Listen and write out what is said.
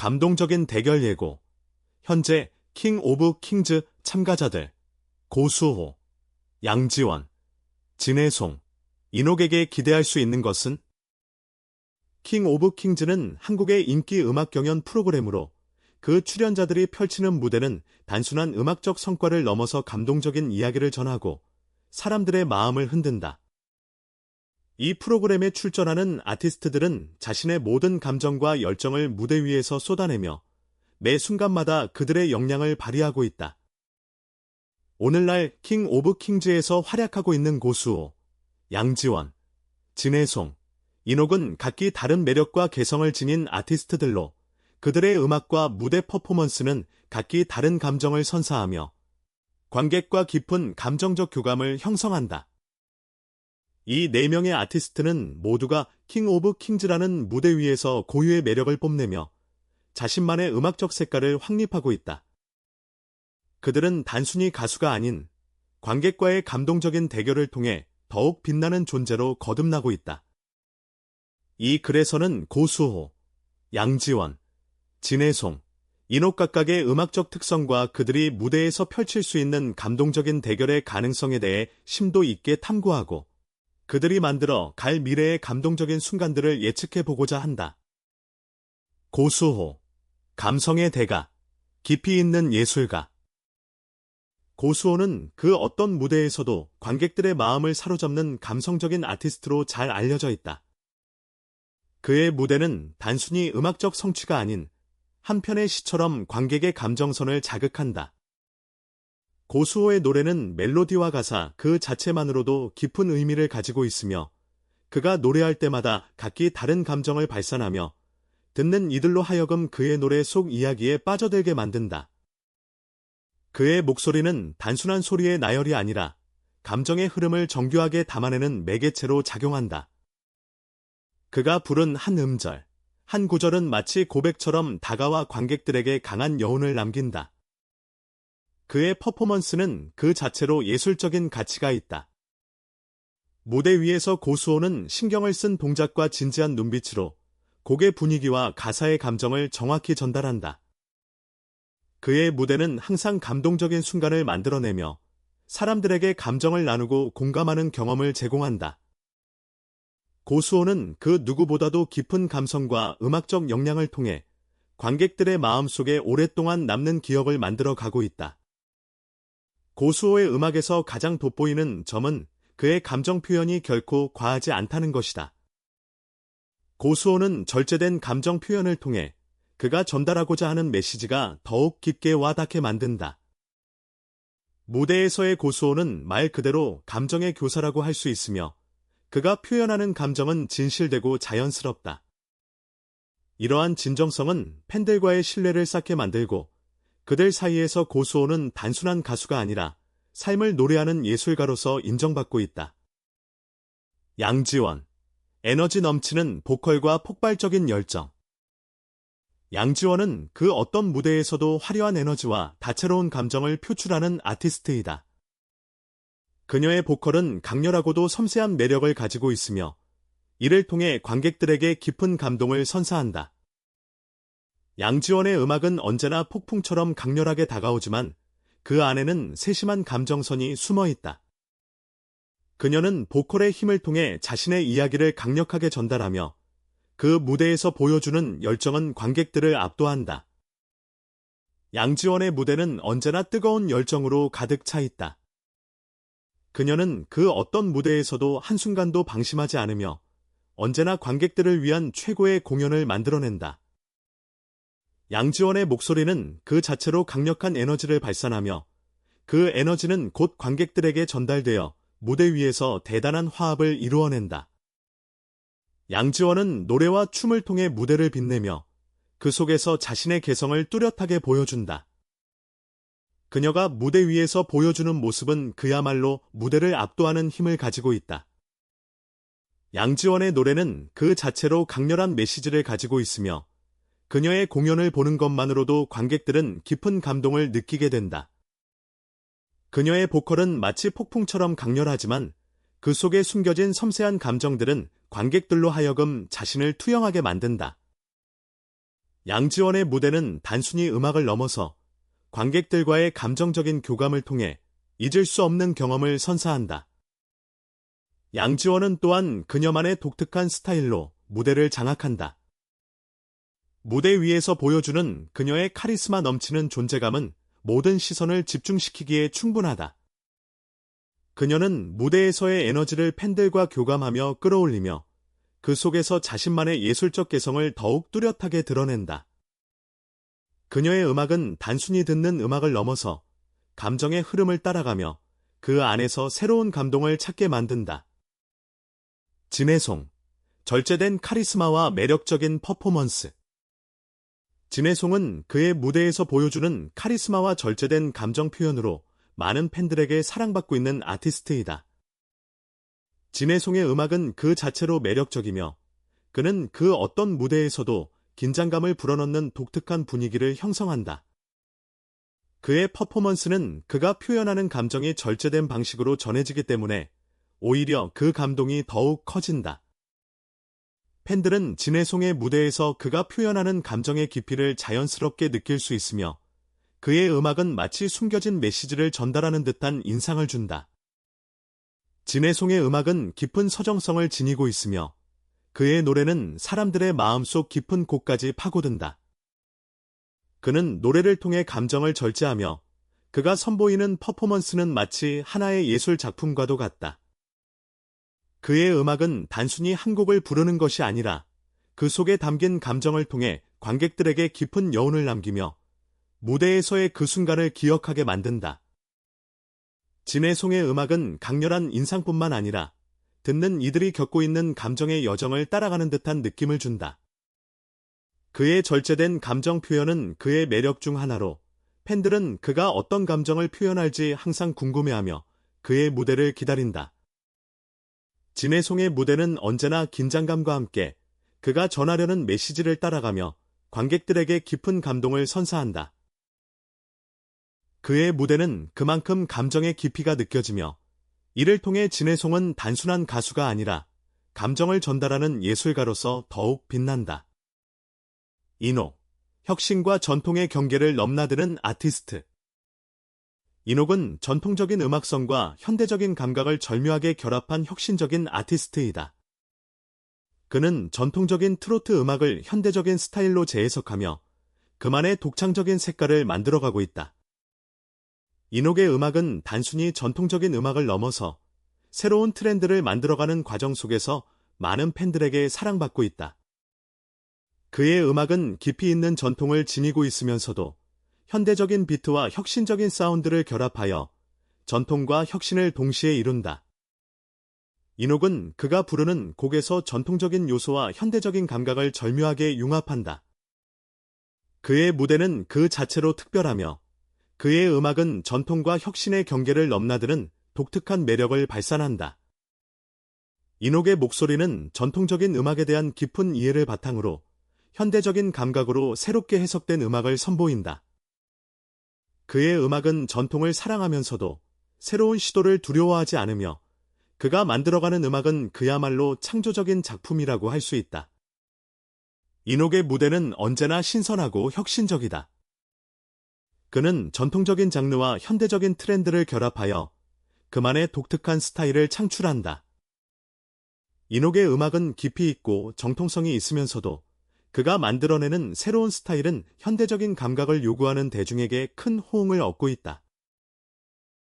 감동적인 대결 예고. 현재 킹 오브 킹즈 참가자들. 고수호, 양지원, 진해송, 인옥에게 기대할 수 있는 것은? 킹 오브 킹즈는 한국의 인기 음악 경연 프로그램으로 그 출연자들이 펼치는 무대는 단순한 음악적 성과를 넘어서 감동적인 이야기를 전하고 사람들의 마음을 흔든다. 이 프로그램에 출전하는 아티스트들은 자신의 모든 감정과 열정을 무대 위에서 쏟아내며 매 순간마다 그들의 역량을 발휘하고 있다. 오늘날 킹 오브 킹즈에서 활약하고 있는 고수호, 양지원, 진해송, 인옥은 각기 다른 매력과 개성을 지닌 아티스트들로 그들의 음악과 무대 퍼포먼스는 각기 다른 감정을 선사하며 관객과 깊은 감정적 교감을 형성한다. 이네 명의 아티스트는 모두가 킹 오브 킹즈라는 무대 위에서 고유의 매력을 뽐내며 자신만의 음악적 색깔을 확립하고 있다. 그들은 단순히 가수가 아닌 관객과의 감동적인 대결을 통해 더욱 빛나는 존재로 거듭나고 있다. 이 글에서는 고수호, 양지원, 진해송, 인옥 각각의 음악적 특성과 그들이 무대에서 펼칠 수 있는 감동적인 대결의 가능성에 대해 심도 있게 탐구하고 그들이 만들어 갈 미래의 감동적인 순간들을 예측해 보고자 한다. 고수호, 감성의 대가, 깊이 있는 예술가. 고수호는 그 어떤 무대에서도 관객들의 마음을 사로잡는 감성적인 아티스트로 잘 알려져 있다. 그의 무대는 단순히 음악적 성취가 아닌 한편의 시처럼 관객의 감정선을 자극한다. 고수호의 노래는 멜로디와 가사 그 자체만으로도 깊은 의미를 가지고 있으며 그가 노래할 때마다 각기 다른 감정을 발산하며 듣는 이들로 하여금 그의 노래 속 이야기에 빠져들게 만든다. 그의 목소리는 단순한 소리의 나열이 아니라 감정의 흐름을 정교하게 담아내는 매개체로 작용한다. 그가 부른 한 음절, 한 구절은 마치 고백처럼 다가와 관객들에게 강한 여운을 남긴다. 그의 퍼포먼스는 그 자체로 예술적인 가치가 있다. 무대 위에서 고수호는 신경을 쓴 동작과 진지한 눈빛으로 곡의 분위기와 가사의 감정을 정확히 전달한다. 그의 무대는 항상 감동적인 순간을 만들어내며 사람들에게 감정을 나누고 공감하는 경험을 제공한다. 고수호는 그 누구보다도 깊은 감성과 음악적 역량을 통해 관객들의 마음속에 오랫동안 남는 기억을 만들어 가고 있다. 고수호의 음악에서 가장 돋보이는 점은 그의 감정 표현이 결코 과하지 않다는 것이다. 고수호는 절제된 감정 표현을 통해 그가 전달하고자 하는 메시지가 더욱 깊게 와닿게 만든다. 무대에서의 고수호는 말 그대로 감정의 교사라고 할 수 있으며 그가 표현하는 감정은 진실되고 자연스럽다. 이러한 진정성은 팬들과의 신뢰를 쌓게 만들고 그들 사이에서 고수호는 단순한 가수가 아니라 삶을 노래하는 예술가로서 인정받고 있다. 양지원, 에너지 넘치는 보컬과 폭발적인 열정. 양지원은 그 어떤 무대에서도 화려한 에너지와 다채로운 감정을 표출하는 아티스트이다. 그녀의 보컬은 강렬하고도 섬세한 매력을 가지고 있으며 이를 통해 관객들에게 깊은 감동을 선사한다. 양지원의 음악은 언제나 폭풍처럼 강렬하게 다가오지만 그 안에는 세심한 감정선이 숨어 있다. 그녀는 보컬의 힘을 통해 자신의 이야기를 강력하게 전달하며 그 무대에서 보여주는 열정은 관객들을 압도한다. 양지원의 무대는 언제나 뜨거운 열정으로 가득 차 있다. 그녀는 그 어떤 무대에서도 한순간도 방심하지 않으며 언제나 관객들을 위한 최고의 공연을 만들어낸다. 양지원의 목소리는 그 자체로 강력한 에너지를 발산하며 그 에너지는 곧 관객들에게 전달되어 무대 위에서 대단한 화합을 이루어낸다. 양지원은 노래와 춤을 통해 무대를 빛내며 그 속에서 자신의 개성을 뚜렷하게 보여준다. 그녀가 무대 위에서 보여주는 모습은 그야말로 무대를 압도하는 힘을 가지고 있다. 양지원의 노래는 그 자체로 강렬한 메시지를 가지고 있으며 그녀의 공연을 보는 것만으로도 관객들은 깊은 감동을 느끼게 된다. 그녀의 보컬은 마치 폭풍처럼 강렬하지만 그 속에 숨겨진 섬세한 감정들은 관객들로 하여금 자신을 투영하게 만든다. 양지원의 무대는 단순히 음악을 넘어서 관객들과의 감정적인 교감을 통해 잊을 수 없는 경험을 선사한다. 양지원은 또한 그녀만의 독특한 스타일로 무대를 장악한다. 무대 위에서 보여주는 그녀의 카리스마 넘치는 존재감은 모든 시선을 집중시키기에 충분하다. 그녀는 무대에서의 에너지를 팬들과 교감하며 끌어올리며 그 속에서 자신만의 예술적 개성을 더욱 뚜렷하게 드러낸다. 그녀의 음악은 단순히 듣는 음악을 넘어서 감정의 흐름을 따라가며 그 안에서 새로운 감동을 찾게 만든다. 진해송, 절제된 카리스마와 매력적인 퍼포먼스. 진해송은 그의 무대에서 보여주는 카리스마와 절제된 감정 표현으로 많은 팬들에게 사랑받고 있는 아티스트이다. 진해송의 음악은 그 자체로 매력적이며 그는 그 어떤 무대에서도 긴장감을 불어넣는 독특한 분위기를 형성한다. 그의 퍼포먼스는 그가 표현하는 감정이 절제된 방식으로 전해지기 때문에 오히려 그 감동이 더욱 커진다. 팬들은 진해송의 무대에서 그가 표현하는 감정의 깊이를 자연스럽게 느낄 수 있으며 그의 음악은 마치 숨겨진 메시지를 전달하는 듯한 인상을 준다. 진해송의 음악은 깊은 서정성을 지니고 있으며 그의 노래는 사람들의 마음속 깊은 곳까지 파고든다. 그는 노래를 통해 감정을 절제하며 그가 선보이는 퍼포먼스는 마치 하나의 예술 작품과도 같다. 그의 음악은 단순히 한 곡을 부르는 것이 아니라 그 속에 담긴 감정을 통해 관객들에게 깊은 여운을 남기며 무대에서의 그 순간을 기억하게 만든다. 진해송의 음악은 강렬한 인상뿐만 아니라 듣는 이들이 겪고 있는 감정의 여정을 따라가는 듯한 느낌을 준다. 그의 절제된 감정 표현은 그의 매력 중 하나로 팬들은 그가 어떤 감정을 표현할지 항상 궁금해하며 그의 무대를 기다린다. 진해송의 무대는 언제나 긴장감과 함께 그가 전하려는 메시지를 따라가며 관객들에게 깊은 감동을 선사한다. 그의 무대는 그만큼 감정의 깊이가 느껴지며 이를 통해 진해송은 단순한 가수가 아니라 감정을 전달하는 예술가로서 더욱 빛난다. 인호, 혁신과 전통의 경계를 넘나드는 아티스트. 인옥은 전통적인 음악성과 현대적인 감각을 절묘하게 결합한 혁신적인 아티스트이다. 그는 전통적인 트로트 음악을 현대적인 스타일로 재해석하며 그만의 독창적인 색깔을 만들어가고 있다. 인옥의 음악은 단순히 전통적인 음악을 넘어서 새로운 트렌드를 만들어가는 과정 속에서 많은 팬들에게 사랑받고 있다. 그의 음악은 깊이 있는 전통을 지니고 있으면서도 현대적인 비트와 혁신적인 사운드를 결합하여 전통과 혁신을 동시에 이룬다. 인옥은 그가 부르는 곡에서 전통적인 요소와 현대적인 감각을 절묘하게 융합한다. 그의 무대는 그 자체로 특별하며 그의 음악은 전통과 혁신의 경계를 넘나드는 독특한 매력을 발산한다. 인옥의 목소리는 전통적인 음악에 대한 깊은 이해를 바탕으로 현대적인 감각으로 새롭게 해석된 음악을 선보인다. 그의 음악은 전통을 사랑하면서도 새로운 시도를 두려워하지 않으며 그가 만들어가는 음악은 그야말로 창조적인 작품이라고 할 수 있다. 인옥의 무대는 언제나 신선하고 혁신적이다. 그는 전통적인 장르와 현대적인 트렌드를 결합하여 그만의 독특한 스타일을 창출한다. 인옥의 음악은 깊이 있고 정통성이 있으면서도 그가 만들어내는 새로운 스타일은 현대적인 감각을 요구하는 대중에게 큰 호응을 얻고 있다.